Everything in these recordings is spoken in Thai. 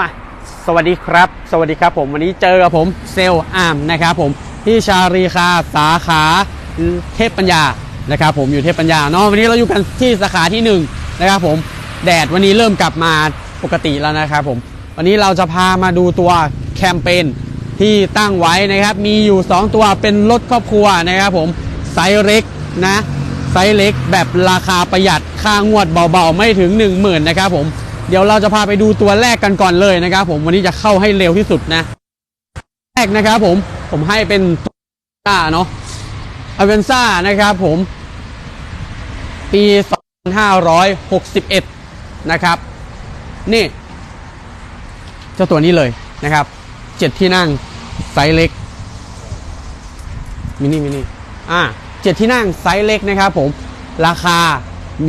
มาสวัสดีครับ สวัสดีครับผมวันนี้เจอกับผมเซลอาร์มนะครับผมที่ชารีคาสาขาเทพปัญญานะครับผมอยู่เทพปัญญาเนาะวันนี้เราอยู่กันที่สาขาที่หนึ่งนะครับผมแดดวันนี้เริ่มกลับมาปกติแล้วนะครับผมวันนี้เราจะพามาดูตัวแคมเปญที่ตั้งไว้นะครับ มีอยู่ 2 ตัวเป็นรถครอบครัวนะครับผมไซส์เล็กนะไซส์เล็กแบบราคาประหยัดค่างวดเบาๆ ไม่ถึง 1 0,000 นะครับผม เดี๋ยวเราจะพาไปดูตัวแรกกันก่อนเลยนะครับผมวันนี้จะเข้าให้เร็วที่สุดนะ แรกนะครับผมผมให้เป็นต้าเนาะอเวนซ่านะครับผม ปี 2561 นะครับ นี่เจ้าตัวนี้เลยนะครับเจ็ดที่นั่งไซส์เล็กมินิมินิอ่าเจ็ดที่นั่งไซส์เล็กนะครับผม ราคา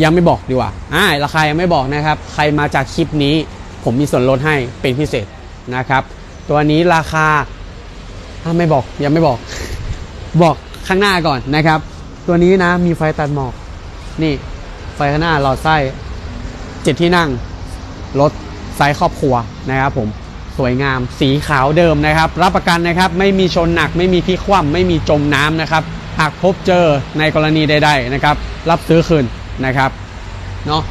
ยังไม่บอกดีกว่าอ่าราคายังไม่บอกนะครับ ใครมาจากคลิปนี้ผมมีส่วนลดให้เป็นพิเศษนะครับ ตัวนี้ราคาอ่าไม่บอกยังไม่บอก บอกข้างหน้าก่อนนะครับ ตัวนี้นะมีไฟตัดหมอก นี่ไฟข้างหน้าหลอดไส้เจ็ดที่นั่งรถไซส์ครอบครัวนะครับผมสวยงามสีขาวเดิมนะครับ รับประกันนะครับ ไม่มีชนหนัก ไม่มีพิคว่ำไม่มีจมน้ำนะครับ หากพบเจอในกรณีใด ๆนะครับ รับซื้อคืน นะครับเนาะ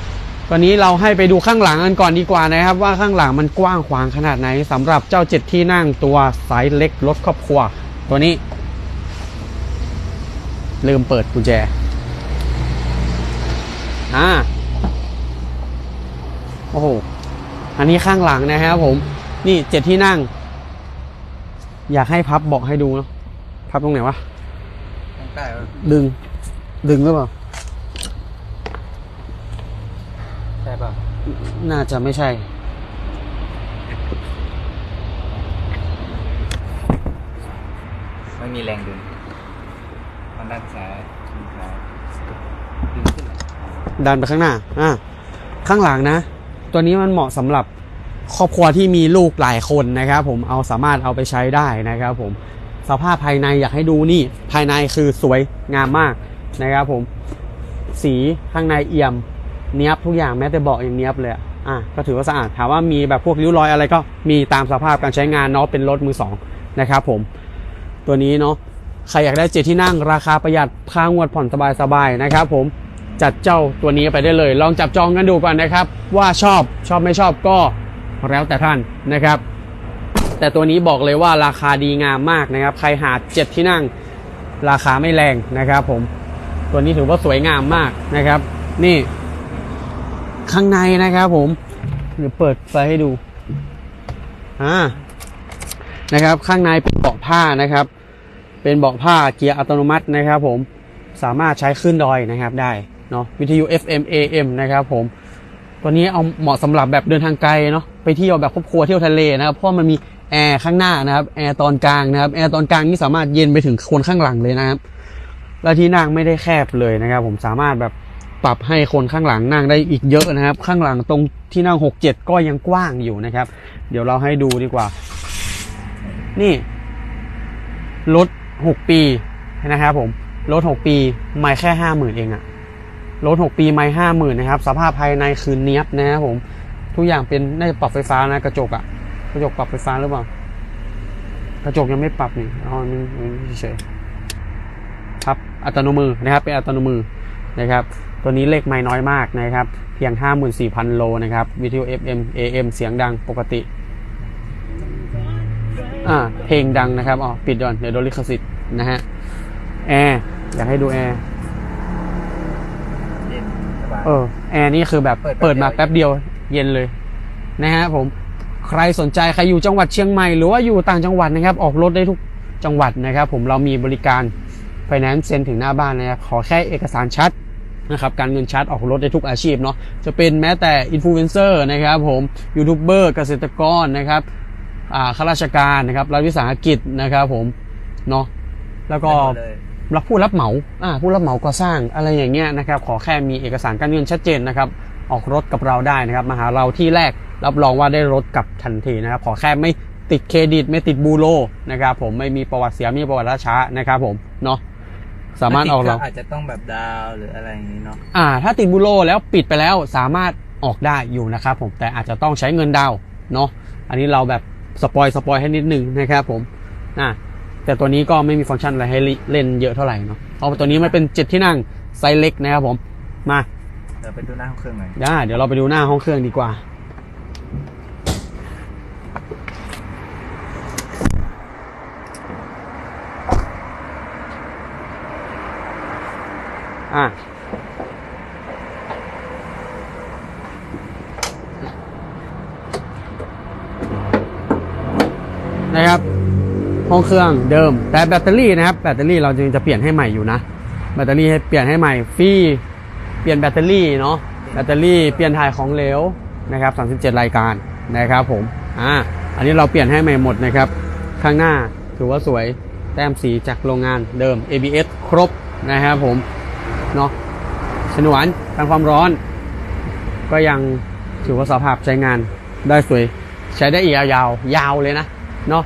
ตอนนี้เราให้ไปดูข้างหลังกันก่อนดีกว่านะครับ ว่าข้างหลังมันกว้างขวางขนาดไหนสำหรับเจ้าเจ็ดที่นั่งตัวไซส์เล็กรถครอบครัว ตัวนี้ ลืมเปิดกุญแจอ่าโอ้โหอันนี้ข้างหลังนะครับผม นี่เจ็ดที่นั่ง อยากให้พับเบอกให้ดูเนาะพับตรงไหนวะต้องใต้ปะดึง ดึงหรือเปล่า ใช่ป่ะ น่าจะไม่ใช่ ไม่มีแรงดึงมันด้านซ้ายดึงซ้ายดึงขึ้นเหรอดันไปข้างหน้า อ่าข้างหลังนะ ตัวนี้มันเหมาะสำหรับครอบครัวที่มีลูกหลายคนนะครับผมเอาสามารถเอาไปใช้ได้นะครับผมสภาพภายในอยากให้ดูนี่ ภายในคือสวยงามมากนะครับผม สีข้างในเอี่ยม เนี้ยบทุกอย่างแม้แต่เบาะยังเนี้ยบเลยอะอะก็ถือว่าสะอาดถามว่ามีแบบพวกริ้วรอยอะไรก็มีตามสภาพการใช้งานเนาะเป็นรถมือสองนะครับผมตัวนี้เนาะใครอยากได้เจ็ดที่นั่งราคาประหยัดค่างวดผ่อนสบายๆนะครับผมจัดเจ้าตัวนี้ไปได้เลย ลองจับจองกันดูก่อนนะครับ ว่าชอบชอบไม่ชอบก็แล้วแต่ท่านนะครับ แต่ตัวนี้บอกเลยว่าราคาดีงามมากนะครับ ใครหาเจ็ดที่นั่ง ราคาไม่แรงนะครับ ผม ตัวนี้ถือว่าสวยงามมากนะครับ นี่ ข้างในนะครับผม เดี๋ยวเปิดไฟให้ดูอ่านะครับ ข้างในเป็นเบาะผ้านะครับ เป็นเบาะผ้าเกียร์อัตโนมัตินะครับ ผมสามารถใช้ขึ้นดอยนะครับได้เนาะวิทยุ FM AM นะครับผมตัวนี้เอาเหมาะสำหรับแบบเดินทางไกลเนาะไปเที่ยวแบบครอบครัวเที่ยวทะเลนะครับเพราะมันมีแอร์ข้างหน้านะครับแอร์ตอนกลางนะครับแอร์ตอนกลางนี่สามารถเย็นไปถึงคนข้างหลังเลยนะครับ และที่นั่งไม่ได้แคบเลยนะครับ ผมสามารถแบบ ปรับให้คนข้างหลังนั่งได้อีกเยอะนะครับ ข้างหลังตรงที่นั่งหกเจ็ดก็ยังกว้างอยู่นะครับ เดี๋ยวเราให้ดูดีกว่า นี่รถหกปีนะครับผมรถหกปีไม่แค่ห้าหมื่นเองอะรถหกปีไม่ห้าหมื่นนะครับ สภาพภายในคือเนี้ยบนะครับผม ทุกอย่างเป็นน่าจะปรับไฟฟ้านะกระจกอะกระจกปรับไฟฟ้าหรือเปล่ากระจกยังไม่ปรับนี่อ๋อนี่นี่เฉยครับอัตโนมือนะครับ เป็นอัตโนมือนะครับ ตัวนี้เลขไม่น้อยมากนะครับ เพียง 54,000 โลนะครับ วิทยุ FM AM เสียงดังปกติ อ่า เพลงดังนะครับ อ๋อ ปิดก่อน เดี๋ยวโดนลิขสิทธิ์นะฮะ แอร์ อยากให้ดูแอร์เย็นสบายเออ แอร์นี่คือแบบเปิดแป๊บเปิดมาเดียวแป๊บเดียวเย็นเลย นะฮะผม ใครสนใจ ใครอยู่จังหวัดเชียงใหม่ หรือว่าอยู่ต่างจังหวัดนะครับ ออกรถได้ทุกจังหวัดนะครับ ผม เรามีบริการไฟแนนซ์เซ็นถึงหน้าบ้านนะครับ ขอแค่เอกสารชัด นะครับการเงินชัดออกรถได้ทุกอาชีพเนาะจะเป็นแม้แต่อินฟลูเอนเซอร์นะครับผมยูทูบเบอร์เกษตรกรนะครับอ่าข้าราชการนะครับรัฐวิสาหกิจนะครับผมเนาะแล้วก็ได้หมดเลยรับผู้รับเหมาอ่าผู้รับเหมาก่อสร้างอะไรอย่างเงี้ยนะครับ ขอแค่มีเอกสารการเงินชัดเจนนะครับ ออกรถกับเราได้นะครับมาหาเราที่แรกรับรองว่าได้รถกลับทันทีนะครับ ขอแค่ไม่ติดเครดิตไม่ติดบูโรนะครับผมไม่มีประวัติเสียไม่มีประวัติล่าช้านะครับผมเนาะ สามารถออกเราอาจจะต้องแบบดาวหรืออะไรอย่างนี้เนาะอ่า ถ้าติดบูโรแล้วปิดไปแล้วสามารถออกได้อยู่นะครับผมแต่อาจจะต้องใช้เงินดาวน์เนาะอันนี้เราแบบสปอยสปอยให้นิดนึงนะครับผมอะแต่ตัวนี้ก็ไม่มีฟังก์ชันอะไรให้เล่นเยอะเท่าไหร่เนาะเพราะว่าตัวนี้มันเป็นเจ็ดที่นั่งไซส์เล็กนะครับผมมาเดี๋ยวไปดูหน้าห้องเครื่องหน่อยได้เดี๋ยวเราไปดูหน้าห้องเครื่องดีกว่า อะนะครับห้องเครื่องเดิม แต่แบตเตอรี่นะครับ แบตเตอรี่เราจึงจะเปลี่ยนให้ใหม่อยู่นะ แบตเตอรี่ให้เปลี่ยนให้ใหม่ฟรี เปลี่ยนแบตเตอรี่เนาะ แบตเตอรี่เปลี่ยนถ่ายของเหลวนะครับ 37 รายการนะครับผม อ่า อันนี้เราเปลี่ยนให้ใหม่หมดนะครับ ข้างหน้าถือว่าสวย แต้มสีจากโรงงานเดิม ABS ครบนะครับผม เนาะฉนวนกันความร้อน ก็ยังถือว่าสภาพใช้งานได้สวย ใช้ได้อีกยาวๆยาวเลยนะเนาะ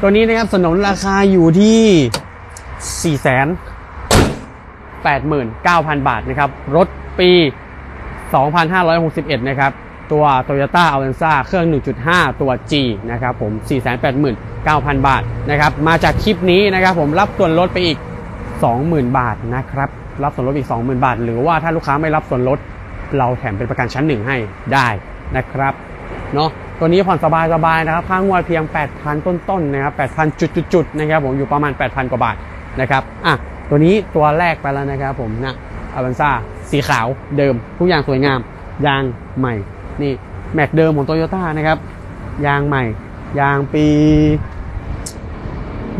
ตัวนี้นะครับสนนราคาอยู่ที่ 4 8 9 0 0 0 บาทนะครับ รถปี 2561 นะครับ ตัว Toyota a v a n z a เครื่อง 1.5 ตัว G นะครับผม 489,000 บาทนะครับ มาจากคลิปนี้นะครับผมรับส่วนลดไปอีก 20,000 บาทนะครับ รับส่วนลดอีก 20,000 บาท หรือว่าถ้าลูกค้าไม่รับส่วนลด เราแถมเป็นประกันชั้นหนึ่งให้ได้นะครับเนาะตัวนี้ผ่อนสบายๆนะครับค่างวดเพียง 8,000 ต้นๆนะครับ8,000 จุดๆนะครับผมอยู่ประมาณ 8,000 กว่าบาทนะครับอะตัวนี้ตัวแรกไปแล้วนะครับผมนะอ v ันซ่าสีขาวเดิม ทุกอย่างสวยงาม ยางใหม่ นี่แม็กเดิมของโตโยต้านะครับ ยางใหม่ ยางปี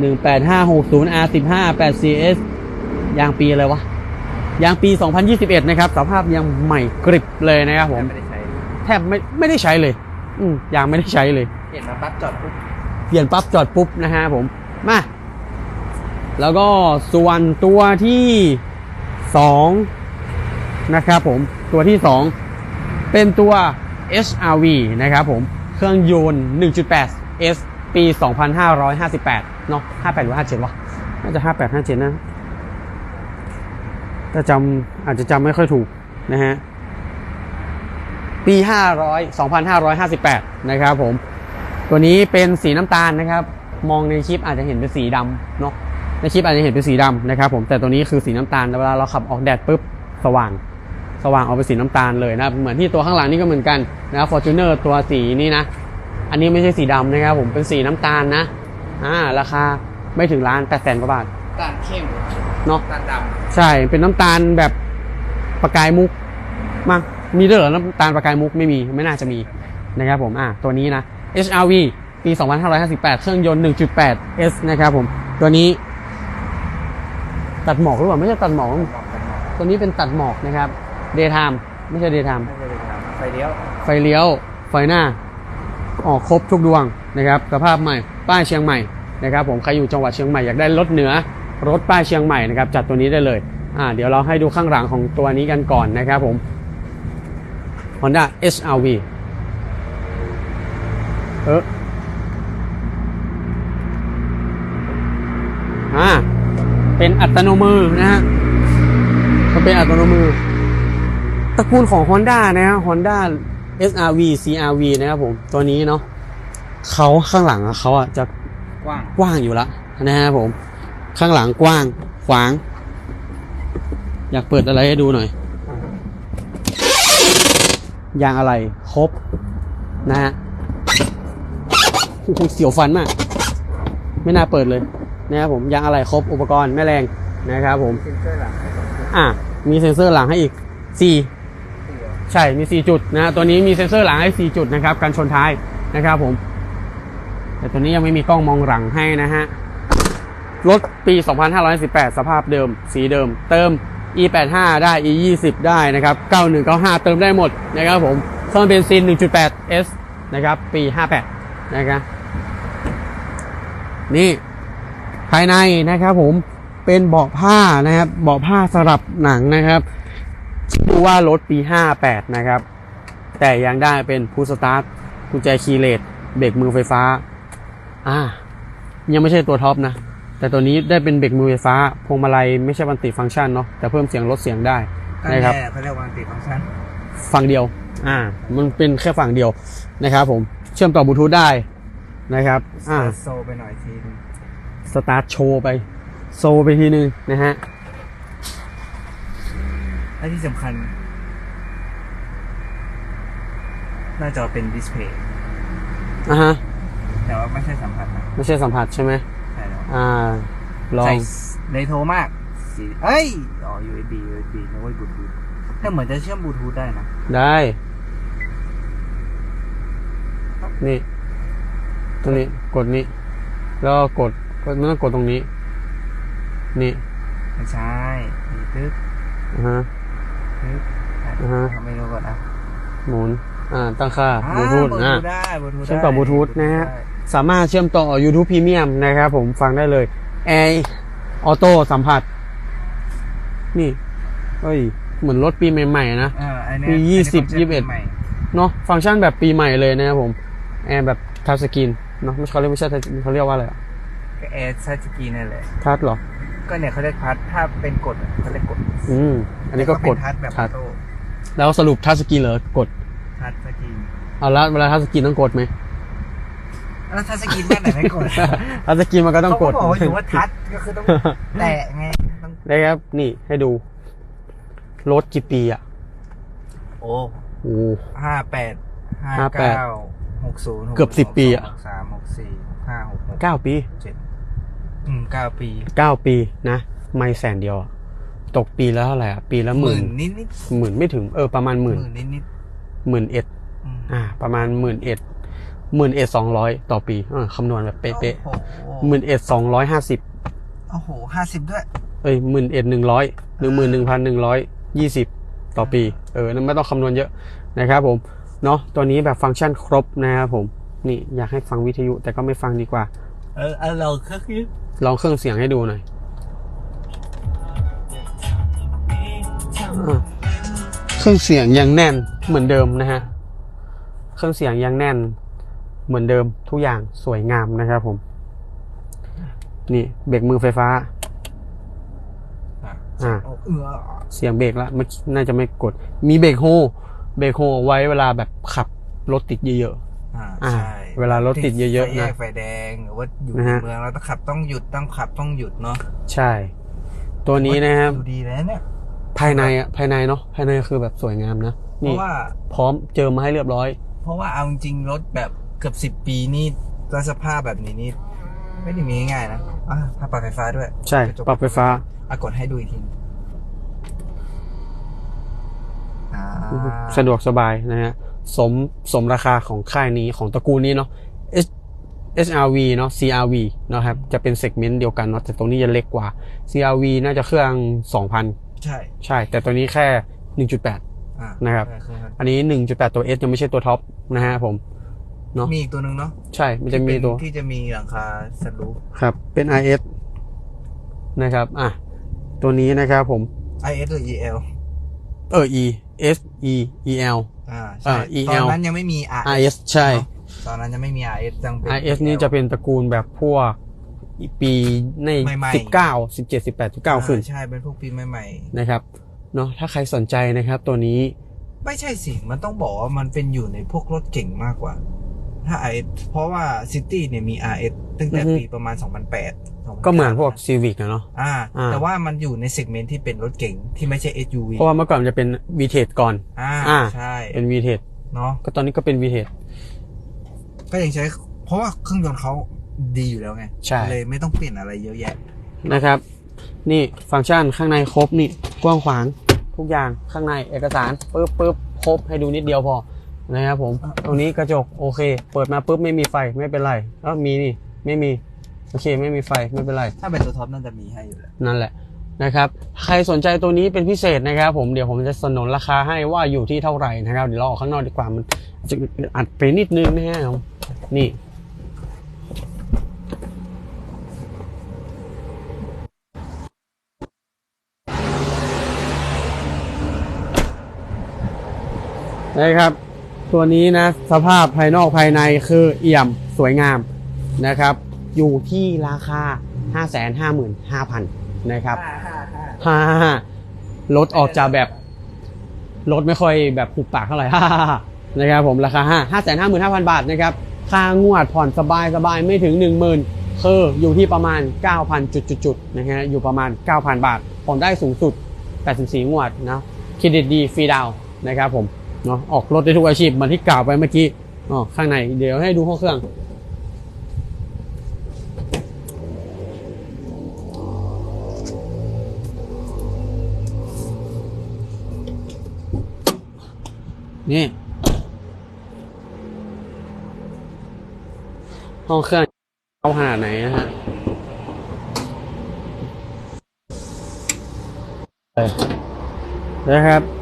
18560 R15 8CS ยางปีอะไรวะ ยางปี 2021 นะครับสภาพยังใหม่กริบเลยนะครับผม ไม่ได้ใช้แทบไม่ไม่ได้ใช้เลย อืมยางไม่ได้ใช้เลยเห็นมาปั๊บจอดปุ๊บเปลี่ยนปั๊บจอดปุ๊บนะฮะผม มา แล้วก็ส่วนตัวที่สองนะครับผมตัวที่สองเป็นตัว HRV นะครับผมเครื่องยนต์ 1.8 S ปี 2558 เนาะ58 หรือ 57 วะ น่าจะ 58 57 นะ ถ้าจำอาจจะจำไม่ค่อยถูกนะฮะปี 500 2558 นะครับผม ตัวนี้เป็นสีน้ำตาลนะครับ มองในคลิปอาจจะเห็นเป็นสีดำเนาะในคลิปอาจจะเห็นเป็นสีดำนะครับผมแต่ตัวนี้คือสีน้ำตาลเวลาเราขับออกแดดปุ๊บสว่างสว่างออกเป็นสีน้ำตาลเลยนะเหมือนที่ตัวข้างหลังนี่ก็เหมือนกันนะฟอร์จูเนอร์ตัวสีนี้นะ อันนี้ไม่ใช่สีดำนะครับผมเป็นสีน้ำตาลนะอ่าราคาไม่ถึงล้านแปดแสนกว่าบาทตาลเข้ม เนาะตาลดใช่เป็นน้ำตาลแบบประกายมุกมามีด้วยเหรอน้ำตาลประกายมุกไม่มีไม่น่าจะมีนะครับผมอะตัวนี้นะ HRV ปี 2558 เครื่องยนต์ 1.8 S นะครับผม ตัวนี้ ตัดหมอกหรือเปล่า ไม่ใช่ตัดหมอกำบอกกันหมดตัวนี้เป็นตัดหมอกนะครับ Daytime ไม่ใช่ Daytime ไม่ได้เลยครับไฟเลี้ยว ไฟเลี้ยว ไฟหน้า ออกครบทุกดวงนะครับ สภาพใหม่ ป้ายเชียงใหม่นะครับผม ใครอยู่จังหวัดเชียงใหม่อยากได้รถเหนือ รถป้ายเชียงใหม่นะครับจัดตัวนี้ได้เลยอ่าเดี๋ยวเราให้ดูข้างหลังของตัวนี้กันก่อนนะครับผม Honda HRV เอออ่าเป็นอัตโนมือนะฮะมันเป็นอัตโนมือ ตระกูลของ Honda นะฮะ Honda SRV CRV นะครับผม ตัวนี้เนาะเขาข้างหลังอะเขาอะจะกว้างกว้างอยู่แล้วนะครับผม ข้างหลังกว้าง ขวาง อยากเปิดอะไรให้ดูหน่อย ยางอะไรครบ นะฮะเสียวฟันมาก ไม่น่าเปิดเลยนะครับผมยางอะไรครบอุปกรณ์แม่แรงนะครับผมอะมีเซ็นเซอร์หลังให้อีก4ตัวใช่มี 4 จุดนะตัวนี้มีเซ็นเซอร์หลังให้ 4 จุดนะครับกันชนท้ายนะครับผม แต่ตัวนี้ยังไม่มีกล้องมองหลังให้นะฮะ รถปี 2518 สภาพเดิม สีเดิม เติม e85 ได้ e20 ได้นะครับ 9195 เติมได้หมดนะครับผมเครื่องเบนซิน 1.8 S นะครับ ปี 58 นะครับ นี่ ภายในนะครับผมเป็นเบาะผ้านะครับ เบาะผ้าสลับหนังนะครับดูว่ารถปี 58 นะครับ แต่ยังได้เป็นพูสตาร์ทกุญแจคีย์เลสเบรกมือไฟฟ้า อ่า ยังไม่ใช่ตัวท็อปนะ แต่ตัวนี้ได้เป็นเบรกมือไฟฟ้าพวงมาลัยไม่ใช่บันติฟังก์ชันเนาะแต่เพิ่มเสียงลดเสียงได้นั่นนะครับแหละเขาเรียกว่าติดฟังก์ชันฝั่งเดียว อ่า มันเป็นแค่ฝั่งเดียวนะครับผมเชื่อมต่อบลูทูธได้นะครับ อ่าโซไปหน่อยทีนึงสตาร์ทโชว์ไป โซไปทีนึงนะฮะและที่สำคัญหน้าจอเป็นดิสเพย์อ่าฮะ แต่ว่าไม่ใช่สัมผัสนะ ไม่ใช่สัมผัสใช่ไหมใช่แล้ว อ่า ลอใส่งในโทรมากสีเอ้ย อ๋อ USB USB นึกว่าบลูทูธแต่เหมือนจะเชื่อมบลูทูธได้นะ ได้ นี่ ตรงนี้ กดนี้ แล้วก็กดก็ไม่ต้องกดตรงนี้ นี่ไม่ใช่นี่ตึ๊ดอ่าฮะ ตึ๊ดอ่าฮะ ทำไม่รู้ก่อนอะหมุน อ่า ตั้งค่าอ่าบลูทูธบลูอ่าทูธได้บลูทูธเชื่อมต่อบลูทูธนะฮะ ได้ สามารถเชื่อมต่อ YouTube Premium นะครับผมฟังได้เลยแอร์ออโต้สัมผัส นี่เฮ้ย เหมือนรถปีใหม่ๆนะอ่าอันเนี้มีอันนี้ยี่สิบฟังก์ชันยี่สิบเอ็ดใหม่เนาะฟังก์ชันแบบปีใหม่เลยนะครับผม แอร์แบบทัชสกรีนเนาะไม่ใช่เขาเรียกไม่ใช่ touch- เขาเรียกว่าอะไรอะก็แอร์ซัสกีนั่นแหละทัชเหรอ ก็เนี่ยเขาเรียกพัดถ้าเป็นกดอะเขาเรียกกด อืมอันนี้ก็กเป็ดนทัดแบบอทัอชโต้แล้วสรุปทัชสกรีนเหรอกดทัดสกีเอาละเวลาทัชสกรีนต้องกดไหม แล้วทัดสกีบ้านไหนไม่กดทัชสกรีนมันก็ต้องเขากก็ดบอกว่าอยู่ว่าทัดก็คือต้องแตะไงต้องนะครับ นี่ให้ดู รถกี่ปีอะ โอ้โอ้ห้าแปดห้าห้าแปดเก้าหกศูนย์เกือบ10ปีอะหกสามหกสี่หกห้าหกหกเก้าปีเจ็ดอืมเก้าปีเก้าปีนะ ไม่แสนเดียวอะตกปีแล้วเท่าไหร่อะ ปีละหหมื่มื่นนนิดนิดหมื่นไม่ถึงเออประมาณหหมื่นมื่นนิดนิดหมื่นเอ็ดอืมอ่า ประมาณหมื่นเอ็ด หมื่นเอ็ดสองร้อยต่อปีอ่าคำนวณแบบเป๊ะโอ้โๆหมื่นเอ็ดสองร้อยห้าสิบโอ้โหห้าสิบด้วย เอ้ยหมื่นเอ็ดหนึ่งร้อยหนึ่งหมื่นหนึ่งพันหนึ่งร้อยยี่สิบต่อปี เออนั่นไม่ต้องคำนวณเยอะนะครับผม เนาะตัวนี้แบบฟังก์ชันครบนะครับผม นี่อยากให้ฟังวิทยุแต่ก็ไม่ฟังดีกว่า เออเออเราก็คือลองเครื่องเสียงให้ดูหน่อยอะเครื่องเสียงยังแน่นเหมือนเดิมนะฮะ เครื่องเสียงยังแน่น เหมือนเดิมทุกอย่างสวยงามนะครับผม นี่เบรกมือไฟฟ้า อ่าโเออเสียงเบรกละไม่น่าจะไม่กด มีเบรกโฮเบรกโฮไว้เวลาแบบขับรถติดเยอะอ่าอ่าใช่ เวลารถติดเยอะๆไฟแยนะกไฟแดงหรือว่าอยู่นะในฮะเมืองเราต้องขับต้องหยุดต้องขับต้องหยุดเนาะๆใช่ ตัวนี้นะครับดูดีแล้วเนี่ยภายในอะภายในเนาะภายในคือแบบสวยงามนะเพนี่ราะว่าพร้อมเจอมาให้เรียบร้อย เพราะว่าเอาจริงๆรถแบบเกือบสิบ10ปีนี่แล้วสภาพแบบนี้นี่ไม่ได้มีง่ายๆนะอะถ้าปรับไฟฟ้าด้วยใช่ กระจกปรับไฟฟ้าอะกดให้ดูอีกทีอ่าสะดวกสบายนะฮะ สมสมราคาของค่ายนี้ของตระกูลนี้เนาะ H HRV เนาะ CRV เนาะครับ จะเป็นเซกเมนต์เดียวกันเนาะแต่ตรงนี้จะเล็กกว่า CRV น่าจะเครื่อง 2,000 ใช่ใช่ แต่ตัวนี้แค่ 1.8 อ่านะครับ ใช่อันนี้ 1.8 ตัว S ยังไม่ใช่ตัวท็อปนะฮะผม เนาะมีอีกตัวหนึ่งเนาะใช่ มันจะมีตัวที่เป็นที่จะมีหลังคาสลูปครับ เป็น IS นะครับอะตัวนี้นะครับผม IS หรือ EL เออ E S E E L อ่าอ่าใช่ EL ตอนนั้นยังไม่มี RS IS ใช่เนอะตอนนั้นยังไม่มี RS ยังเป็น IS นี่จะเป็นตระกูลแบบพวกปีในใหม่ๆสิบเก้าสิบเจ็ดสิบแปดสิบเก้าขึ้นใช่ เป็นพวกปีใหม่นะครับเนาะถ้าใครสนใจนะครับตัวนี้ๆไม่ใช่สิ มันต้องบอกว่ามันเป็นอยู่ในพวกรถเก่งมากกว่า ถ้า IS เพราะว่า City เนี่ยมี RS ตั้งแต่อือฮึปีประมาณ 2008ก็เหมือนพวก Civic นะเนาะอ่าอ่า แต่ว่ามันอยู่ในเซกเมนต์ที่เป็นรถเก่งที่ไม่ใช่ SUV เพราะว่าเมื่อก่อนมันจะเป็น v t e ก่อนอ่าอ่า ใช่ เป็น v t e เนาะก็ตอนนี้ก็เป็น v t e ก็ยังใช้ เพราะว่าเครื่องยนต์เขาดีอยู่แล้วไงใช่เลยไม่ต้องเปลี่ยนอะไรเยอะแยะนะครับ นี่ฟังก์ชันข้างในครบนี่กว้างขวางทุกอย่างข้างในเอกสารปึ๊บปึ๊บครบให้ดูนิดเดียวพอ นะครับผมตรงนี้กระจกโอเค เปิดมาปุ๊บไม่มีไฟไม่เป็นไรเออมีนี่ไม่มีโอเคไม่มีไฟไม่เป็นไรถ้าเป็นตัวท็อปน่าจะมีให้อยู่แล้วนั่นแหละนะครับใครสนใจตัวนี้เป็นพิเศษนะครับ ผมเดี๋ยวผมจะสนนราคาให้ว่าอยู่ที่เท่าไหร่นะครับเดี๋ยวเราออกข้างนอกดีกว่ามันจะอัดไปนิดนึงนะฮะนี่นะครับ ตัวนี้นะสภาพภายนอกภายในคือเอี่ยมสวยงามนะครับ อยู่ที่ราคา 555,000 นะครับห้าห้าห้าฮ่ารถออกจากแบบรถไม่ค่อยแบบผูกปากเท่าไหร่นะครับผมราคาห้าห้าแสนห้าหมื่นห้าพันบาทนะครับ ค่างวดผ่อนสบายสบายไม่ถึง 1 0,000คืออยู่ที่ประมาณ 9,000 จุดๆๆนะฮะอยู่ประมาณ 9,000 บาทผ่อนได้สูงสุด 84 งวดนะเครดิตดีฟรีดาวน์นะครับผม เนาะออกรถได้ทุกอาชีพเหมือนที่กล่าวไปเมื่อกี้อ๋อข้างในเดี๋ยวให้ดูห้องเครื่องนี่ห้องเครื่องเอาขนาไหนนะฮะนะครับ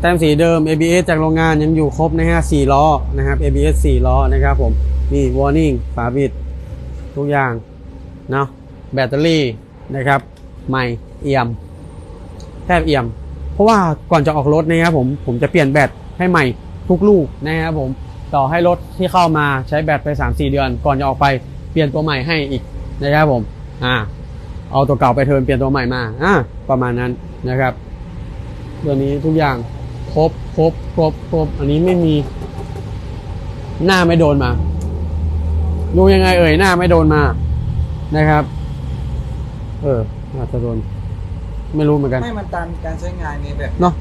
แต้มสีเดิม ABS จากโรงงานยังอยู่ครบนะฮะ4ล้อนะครับ ABS 4ล้อนะครับผมนี่ warning ฝาบิด ทุกอย่างเนาะแบตเตอรี่นะครับใหม่เอี่ยม แทบเอี่ยม เพราะว่าก่อนจะออกรถนะครับผมผมจะเปลี่ยนแบตให้ใหม่ทุกลูกนะครับผมต่อให้รถที่เข้ามาใช้แบตไป 3-4 เดือน ก่อนจะออกไปเปลี่ยนตัวใหม่ให้อีกนะครับผมอ่าเอาตัวเก่าไปเทิร์นเปลี่ยนตัวใหม่มาอ่าประมาณนั้นนะครับ ตัวนี้ทุกอย่าง บครบครบครบอันนี้ไม่มี หน้าไม่โดนมา ดูยังไง เอ่ยหน้าไม่โดนมา นะครับ เอออาจจะโดน ไม่รู้เหมือนกัน ไม่มันตามการใช้งานไงแบบเนาะ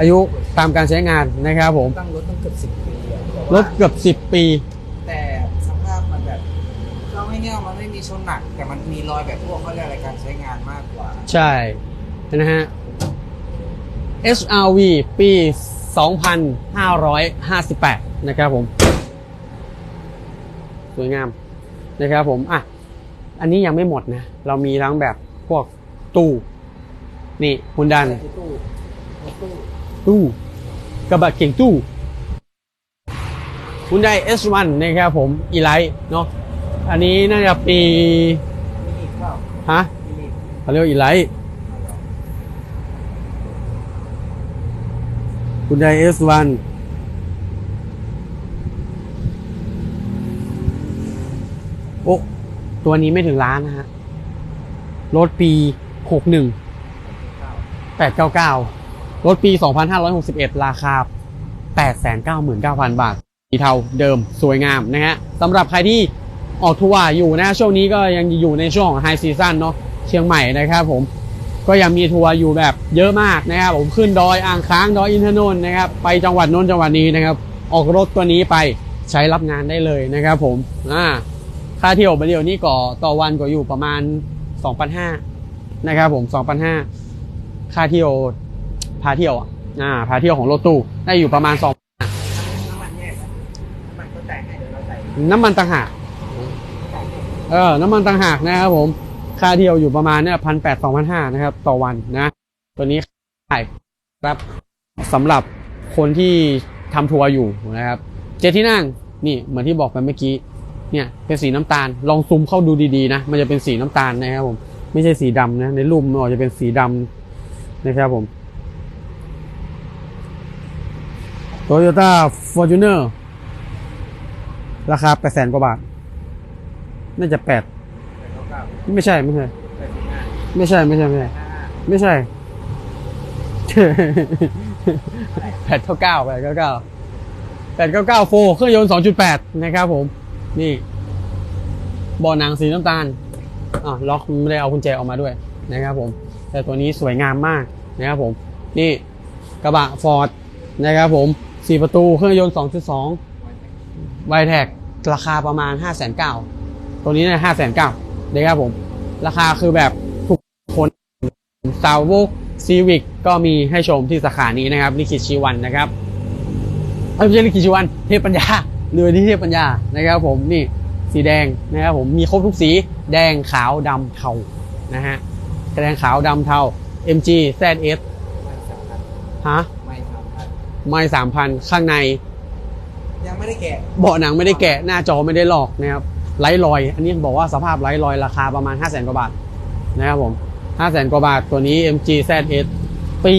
อายุตามการใช้งานนะครับผมตั้งรถตั้งเกือบสิบปีอะแต่รว่าถเกือบสิบ10ปี แต่สภาพมันแบบเราไม่แง่ายๆมันไม่มีชนหนัก แต่มันมีรอยแบบพวกเขาเรียกอะไรการใช้งานมากกว่า ใช่นะฮะ HRV ปี 2558 นะครับผม สวยงามนะครับผม อะ อันนี้ยังไม่หมดนะ เรามีทั้งแบบพวกตู้นี่คุณดันตู้กระบะเก่งตู้คุณได้ S1 นะครับผมอีไลท์เนาะอันนี้น่าจะปีฮะเขาเรียกว่าอีไลท์ คุณได้ S1 โอ้ตัวนี้ไม่ถึงล้านนะฮะ รถปี61 899รถปี2561ราคา899,000บาทสีเทาเดิมสวยงามนะฮะสำหรับใครที่ออกทัวร์อยู่นะ ช่วงนี้ก็ยังอยู่ในช่วงของไฮซีซั่นเนาะเชียงใหม่นะครับผม ก็ยังมีทัวร์อยู่แบบเยอะมากนะครับผมขึ้นดอยอ่างค้างดอยอินทนนท์นะครับไปจังหวัดโน้นจังหวัดนี้นะครับ ออกรถตัวนี้ไปใช้รับงานได้เลยนะครับผมอ่าค่าเที่ยวไปเดียวนี้ก็ต่อวันก็อยู่ประมาณ 2,500นะครับผม2,500ค่าเที่ยวพาเที่ยวอ่าพาเที่ยวของรถตู้ได้อยู่ประมาณ2น้ำมันแยกนะน้ำมันก็แต่งให้เดี๋ยวเราใส่น้ำมันต่างหาก เออ น้ำมันต่างหากนะครับผม ค่าเที่ยวอยู่ประมาณเนี่ยพันแปดสองพันห้านะครับ ต่อวันนะ ตัวนี้ขายครับสำหรับคนที่ทำทัวร์อยู่นะครับ เจ็ดที่นั่งนี่เหมือนที่บอกไปเมื่อกี้เนี่ยเป็นสีน้ำตาลลองซูมเข้าดูดีๆนะมันจะเป็นสีน้ำตาลนะครับผมไม่ใช่สีดำนะในรูปมันออกจะเป็นสีดำนะครับผม Toyota Fortuner ราคาแปดแสนกว่าบาท น่าจะแปด ไม่ใช่ไม่ใช่ ไม่ใช่ไม่ใช่ไม่ใช่ ไม่ใช่แปดเก้าเก้าแปดเก้าเก้าแปดเก้าเก้าโฟเครื่องยนต์สองจุดแปดนะครับผม นี่บาะหนังสีน้ำตาลอะล็อกไม่ได้เอากุญแจออกมาด้วยนะครับผม แต่ตัวนี้สวยงามมากนะครับผม นี่กระบะฟอร์ดนะครับผมสี่ประตูเครื่องยนต์สองจุดสองไวแท็กราคาประมาณ5 9 0 0 0ตัวนี้เนี่ยห้าแสนเก้า นะครับผม ราคาคือแบบทุกคนซาวโวกซีวิกก็มีให้ชมที่สาขานี้นะครับลิขิตชีวันนะครับเอ้ยไม่ใช่ลิขิตชีวัน เทพปัญญาเรือที่เทพปัญญานะครับผมนี่สีแดงนะครับผมมีครบทุกสี แดงขาวดำเทานะฮะแดงขาวดำเทา MG ZS ฮะไม่ทำครับไม่สามพันข้างใน ยังไม่ได้แกะเบาะหนังไม่ได้แกะหน้าจอไม่ได้ลอกนะครับ ไร้รอย อันนี้บอกว่าสภาพไร้รอยราคาประมาณ 5 0 0 0 0 0กว่าบาทนะครับผม5 0 0 0 0 0กว่าบาทตัวนี้ MG ZS ปี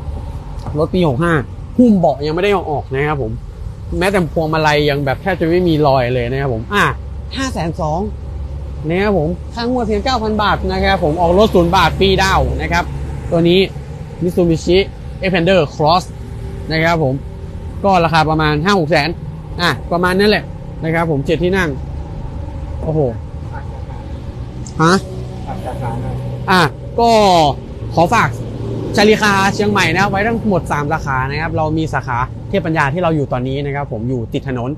65 รถปี 65 หุ้มเบาะยังไม่ได้ออกนะครับผม แม้แต่พวงมาลัยยังแบบแทบจะไม่มีรอยเลยนะครับผม อะ5 2 0 0 0นะครับผมค่างวดเพียง9,000 บาทนะครับผมออกรถศูนย์บาทฟรีดาวนะครับ ตัวนี้ Mitsubishi Xpander Cross นะครับผม ก็ราคาประมาณ 5-6แสนอะประมาณนั้นแหละ นะครับ ผมเจ็ดที่นั่ง โอ้โหฮะปรับราคาหน่อยอะก็ขอฝากชาลีคาเชียงใหม่นะครับไว้ทั้งหมด 3 สาขานะครับ เรามีสาขาเทพปัญญาที่เราอยู่ตอนนี้นะครับ ผมอยู่ติดถนน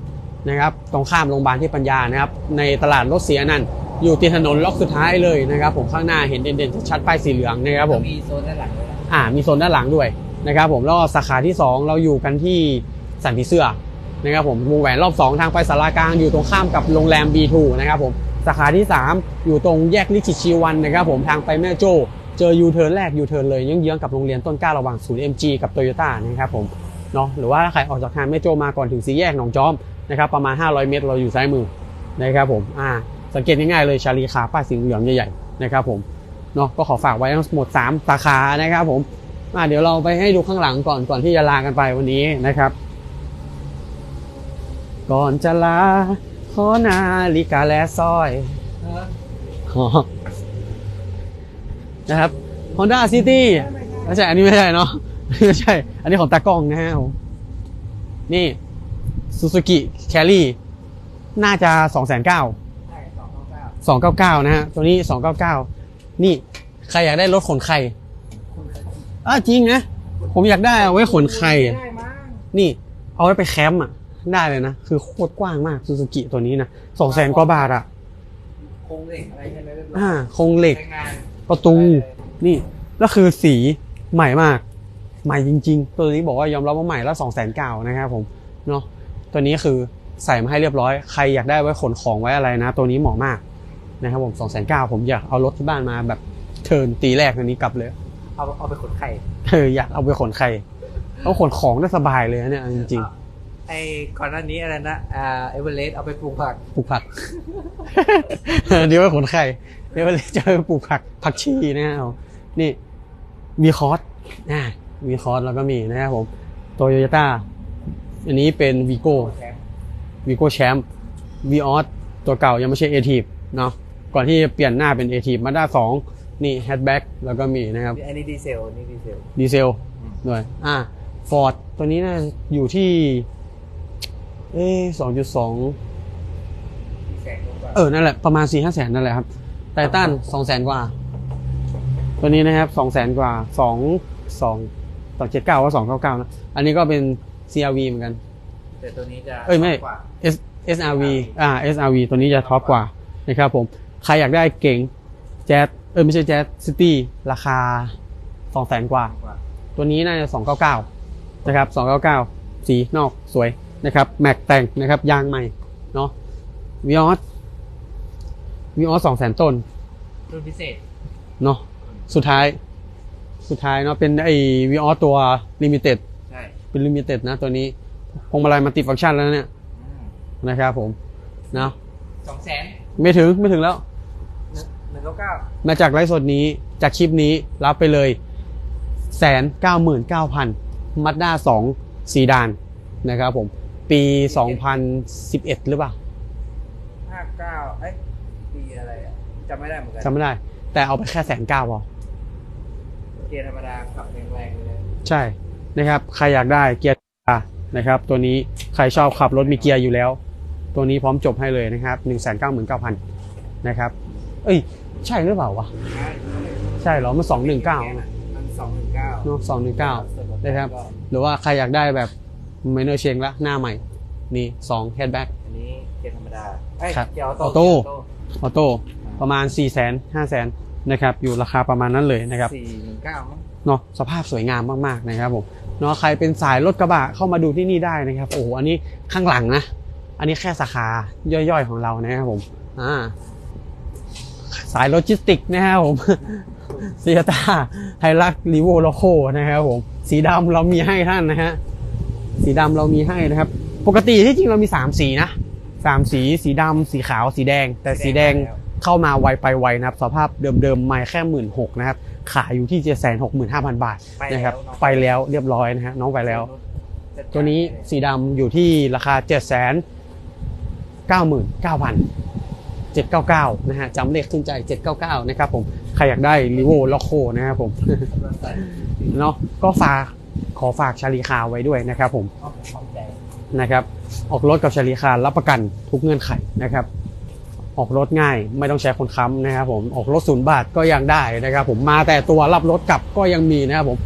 นะครับตรงข้ามโรงพยาบาลเทพปัญญานะครับ ในตลาดรถเสียนั่นอยู่ติดถนนล็อกสุดท้ายเลยนะครับ ผมข้างหน้าเห็นเด่นๆชัดๆป้ายสีเหลืองนะครับผมมีโซนด้านหลังด้วยนะอ่ามีโซนด้านหลังด้วยนะครับ ผมแล้วก็สาขาที่ 2 เราอยู่กันที่สันติเสื้อ นะครับผมวงแหวนรอบ 2 ทางไปสารากลางอยู่ตรงข้ามกับโรงแรม B2 นะครับผมสาขาที่ 3 อยู่ตรงแยกลิขิตชีวันนะครับผมทางไปแม่โจ้เจอยูเทิร์นแรกยูเทิร์นเลยเยื้องๆกับโรงเรียนต้นกล้าระหว่างศูนย์ MG กับโตโยต้านะครับผมเนาะหรือว่าใครออกจากทางแม่โจ้มาก่อนถึงสี่แยกหนองจอมนะครับประมาณ 500 เมตรเราอยู่ซ้ายมือนะครับผมอ่าสังเกตง่ายๆเลยชาลีคาป้าสีเหลืองใหญ่ๆนะครับผมเนาะก็ขอฝากไว้ทั้งหมด3สาขานะครับผมอะเดี๋ยวเราไปให้ดูข้างหลังก่อนก่อนที่จะลากันไปวันนี้นะครับ ก่อนจะลาขอนาฬิกาและสร้อยอ๋อนะครับ Honda City ไม่ใช่ อันนี้ไม่ใช่เนาะไม่ใช่ อันนี้ของตากล้องนะฮะผมนี่ Suzuki Carry น่าจะ2 9 0 0 0ใช่สองเก้าเก้า299นะฮะ ตัวนี้299นี่ ใครอยากได้รถขนไข่คุณเคยอะจริงนะ ผมอยากได้เอาไว้ขนไข่อะได้มั้งนี่ เอาไว้ไปแคมป์อะ ได้เลยนะ คือโคตรกว้างมากซูซูกิตัวนี้นะสองแสนกว่าบาทอะโครงเหล็กอะไรใช่ไหมเรียบร้อยอ่าโครงเหล็ก ใช้งานประตู นี่แล้วคือสีใหม่มาก ใหม่จริง ๆ ตัวนี้บอกว่ายอมรับว่าใหม่แล้วสองแสนเก้านะครับผมเนาะตัวนี้คือใส่มาให้เรียบร้อย ใครอยากได้ไว้ขนของไว้อะไรนะ ตัวนี้เหมาะมากนะครับผมสองแสนเก้าผมอยากเอารถที่บ้านมาแบบเทิร์นตีแรกตัวนี้กลับเลย เอาเอาไปขนไข่เอออยากเอาไปขนใครเอาขนของได้สบายเลยนะเนี่ยจริง ไอ้ก่อนหน้านี้อะไรนะอ่าเอเวอเรสต์เอาไปปลูกผักๆปลูกผัก เดี๋ยวไปขนไข่เดี๋ยวไปจะไปปลูกผักผักชีนะฮะเอานี่มีคอร์สอ่ามีคอร์สแล้วก็มีนะครับผมโตโยต้าอันนี้เป็นวีโก้แชมป์วีโก้แชมป์วีออสตัวเก่ายังไม่ใช่เอทีฟเนาะก่อนที่จะเปลี่ยนหน้าเป็นเอทีฟมาด้าสองนี่แฮชแบ็กแล้วก็มีนะครับอันนี้ดีเซลอันนี่ดีเซลดีเซลอืมด้วยอ่าฟอร์ดตัวนี้น่าจะอยู่ที่ เอ้สองจุดสองมีแสงลงก่อนเออ นั่นแหละ ประมาณสี่ห้าแสนนั่นแหละครับ ไททันสองแสนกว่า ตัวนี้นะครับสองแสนกว่าสองสองสองเจ็ดเก้าว่าสองเก้าเก้านะ อันนี้ก็เป็น CRV เหมือนกัน แต่ตัวนี้จะเอ้ยไม่กว่า S SRV อ่า SRV ตัวนี้จะท็อปกว่านะครับผม ใครอยากได้เก่งแจ๊สเออไม่ใช่แจ๊สซิตี้ราคาสองแสนกว่ากว่าตัวนี้น่าจะ299นะครับ299สีนอกสวย นะครับแม็กแต่งนะครับยางใหม่เนาะวิออสวิออสสองแสนต้นรุ่นพิเศษเนาะสุดท้ายสุดท้ายเนาะเป็นไอวิออสตัวลิมิเต็ดใช่เป็นลิมิเต็ดนะตัวนี้พวงมาลัยมัลติฟังก์ชันแล้วเนี่ยอืมนะครับผมเนาะสองแสนไม่ถึงไม่ถึงแล้วหนึ่งเก้าเก้ามาจากไลฟ์สดนี้จากคลิปนี้รับไปเลยแสนเก้าหมื่นเก้าพันมัดด้าสองซีดานนะครับผม ปีสองพันสิบเอ็ดหรือเปล่าห้าเก้าเอ้ยปีอะไรอะจำไม่ได้เหมือนกันจำไม่ได้ แต่เอาไปแค่แสนเก้าพอเกียร์ธรรมดาขับแรงๆเลยใช่นะครับใครอยากได้เกียร์นะครับ ตัวนี้ใครชอบขับรถมีเกียร์อยู่แล้ว ตัวนี้พร้อมจบให้เลยนะครับหนึ่งแสนเก้าหมื่นเก้าพันนะครับ เอ้ย ใช่หรือเปล่าวะใช่เหรอมันสองหนึ่งเก้ามันสองหนึ่งเก้าเนาะสองหนึ่งเก้านะครับ หรือว่าใครอยากได้แบบ ไมเนอร์เชงละหน้าใหม่ นี่สองแฮดแบ็กอันนี้เกียร์ธรรมดาเอ้ยครับเกียร์ออออโต้โต้ ออโต้ประมาณ 4 0 0 0 0 0 5 0 0 0 0นะครับอยู่ราคาประมาณนั้นเลยนะครับ สี่หนึ่งเก้ามั้งเนาะสภาพสวยงามมากๆนะครับผมเนาะใครเป็นสายรถกระบะเข้ามาดูที่นี่ได้นะครับโอ้โหอันนี้ข้างหลังนะ อันนี้แค่สาขาย่อยๆของเรานะครับผมอ่าสายโลจิสติกนะครับผมเซียตาไฮรักรีโวโลโคนะครับผม สีดำเรามีให้ท่านนะฮะ สีดำเรามีให้นะครับ ปกติที่จริงเรามี 3 สีนะสามสีสีดำสีขาวสีแดง แต่สีแดงเข้ามาไวไปไวนะครับ สภาพเดิมๆไม่แค่หมื่นหกนะครับ ขายอยู่ที่เจ็ดแสนหกหมื่นห้าพันบาทไปนะครับแล้วเนาะไปแล้วเรียบร้อยนะฮะน้องไปแล้ว ตัวนี้สีดำอยู่ที่ราคาเจ็ดแสนเก้าหมื่นเก้าพันเจ็799นะฮะจำเลขขึ้นใจ799นะครับผม ใครอยากได้รีโวล็อกโคนะครับผมเนาะก็ฝาก ขอฝากชาลีคาไว้ด้วยนะครับผมขอบใจนะครับ ออกรถกับชาลีคารับประกันทุกเงื่อนไขนะครับ ออกรถง่ายไม่ต้องใช้คนค้ำนะครับผมออกรถศูนย์บาทก็ยังได้นะครับ ผมมาแต่ตัวรับรถกลับก็ยังมีนะครับผม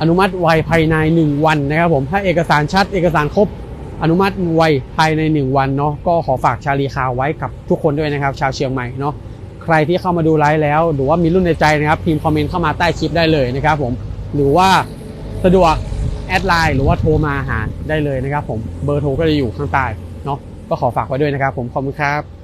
อนุมัติไวภายใน 1 วันนะครับผมถ้าเอกสารชัดเอกสารครบอนุมัติไวภายใน 1 วันเนาะก็ขอฝากชาลีคาไว้กับทุกคนด้วยนะครับ ชาวเชียงใหม่เนาะใครที่เข้ามาดูไลฟ์แล้ว หรือว่ามีรุ่นในใจนะครับพิมพ์คอมเมนต์เข้ามาใต้คลิปได้เลยนะครับผมหรือว่า สะดวกแอดไลน์หรือว่าโทรมาหาได้เลยนะครับผมเบอร์โทรก็จะอยู่ข้างใต้เนาะก็ขอฝากไว้ด้วยนะครับผมขอบคุณครับ